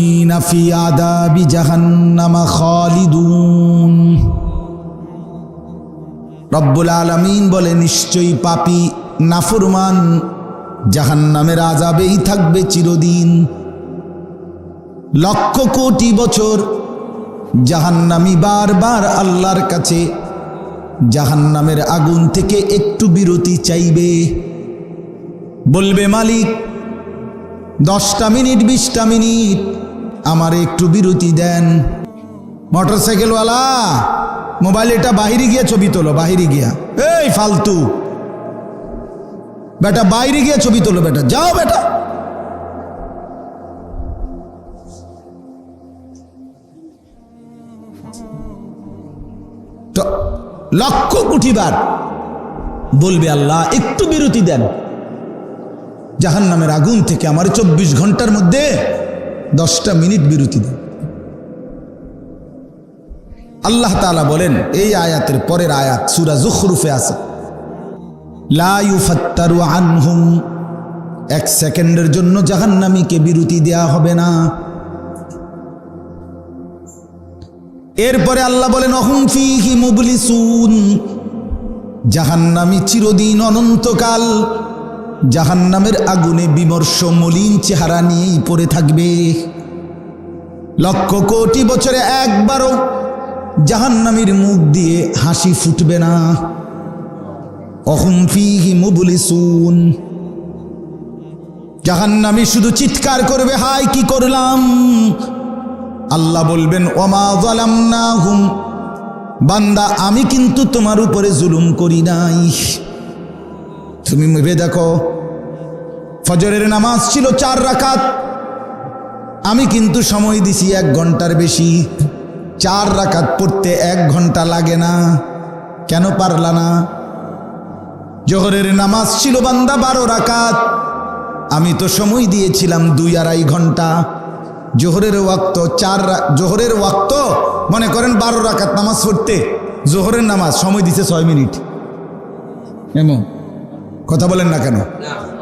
الظالمين في عذاب جهنم خالدون রব্বুল আলমিন বলে নিশ্চয়ই পাপি নাফরমান জাহান্নামের আজাবেই থাকবে চিরদিন লক্ষ কোটি বছর জাহান্নামি বারবার আল্লাহর কাছে জাহান্নামের আগুন থেকে একটু বিরতি চাইবে বলবে মালিক দশটা মিনিট বিশটা মিনিট আমার একটু বিরতি দেন। মোটরসাইকেলওয়ালা, মোবাইল এটা বাহিরে গিয়ে ছবি তোলো, বাহিরে গিয়া। এই ফালতু। বেটা, বাইরে গিয়ে ছবি তোলো বেটা, যাও বেটা। লক্ষ কোটি বার বলবে আল্লাহ, একটু বিরতি দেন। জাহান নামের আগুন থেকে আমার চব্বিশ ঘণ্টার মধ্যে দশটা মিনিট বিরতি দেন আল্লাহ তালা বলেন, এই আয়াতের পরের আয়াত সুরা জুখরুফে আছে। আনহুম। এক সেকেন্ডের জন্য জাহান্নামীকে বিরতি দেয়া হবে না। এরপরে আল্লাহ বলেন, অহুম ফিহি মুবলিসুন। জাহান্নামী চিরদিন অনন্তকাল জাহান্নামের আগুনে বিমর্ষ মলিন চেহারা নিয়েই পড়ে থাকবে। লক্ষ কোটি বছরে একবারও জাহান্নামীর মুখ দিয়ে হাসি ফুটবে না। অহুম ফিহি মুবলিসুন। জাহান্নামী শুধু চিৎকার করবে হাই কি করলাম? আল্লাহ বলবেন, ওমা জালামনাহুম বান্দা, আমি কিন্তু তোমার উপরে জুলুম করি নাই। তুমি ভেবে দেখো, ফজরের নামাজ ছিল চার রাকাত। আমি কিন্তু সময় দিছি এক ঘণ্টার বেশি। চার রাকাত পড়তে এক ঘণ্টা লাগে না। কেন পারলা না? জোহরের নামাজ ছিল বান্দা বারো রাকাত। আমি তো সময় দিয়েছিলাম দুই আড়াই ঘণ্টা। জোহরের ওয়াক্ত চার জোহরের ওয়াক্ত, মনে করেন বারো রাকাত নামাজ পড়তে। জোহরের নামাজ সময় দিছে ছয় মিনিট। এমন? কথা বলেন না কেন?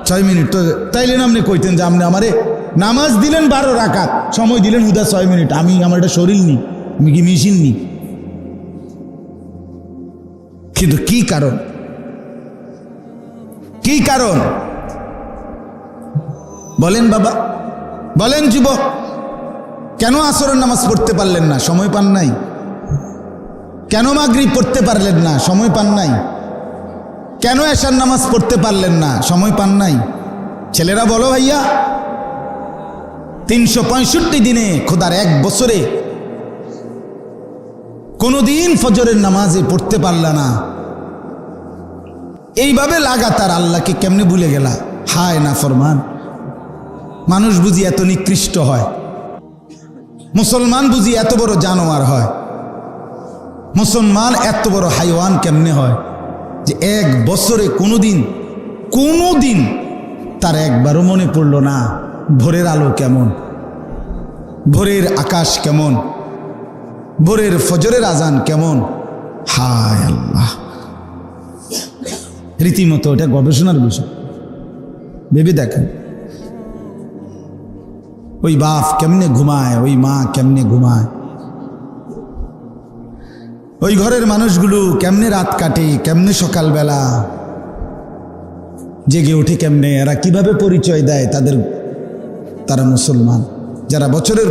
ছয় মিনিট। তো তাইলে না আপনি কইতেন যে আপনি আমারে নামাজ দিলেন বারো রাকাত, সময় দিলেন হুদা ছয় মিনিট। আমি, আমার একটা শরীর নি আমি কি মেশিন নি কিন্তু কি কারণ? কি কারণ? বলেন বাবা। বলেন যুবক। কেন আসরের নামাজ পড়তে পারলেন না? সময় পান নাই? কেন মাগরি পড়তে পারলেন না? সময় পান নাই? কেন এশার নামাজ পড়তে পারলেন না? সময় পান নাই। ছেলেরা বলো ভাইয়া, তিনশো পঁয়ষট্টি দিনে খোদার এক বছরে কোনোদিন ফজরের নামাজে পড়তে পারলা না। এইভাবে লাগাতার আল্লাহকে কেমনে ভুলে গেলা? হায় না ফরমান। মানুষ বুঝি এত নিকৃষ্ট হয়। মুসলমান বুঝি এত বড় জানোয়ার হয়। মুসলমান এত বড় হাইওয়ান কেমনে হয়? যে এক বছরে কোনোদিন কোনোদিন তার একবারও মনে পড়ল না ভোরের আলো কেমন, ভোরের আকাশ কেমন, ভোরের ফজরের আজান কেমন। হায় আল্লাহ। রীতিমতো এটা গবেষণার বিষয়। ভেবে দেখেন। ওই বাপ কেমনে ঘুমায়, ওই মা কেমনে ঘুমায়। ওই ঘরের মানুষগুলো কেমনে রাত কাটে, কেমনে সকালবেলা? জেগে ওঠে কেমনে? এরা কীভাবে পরিচয় দেয় তাদের, তারা মুসলমান? যারা বছরের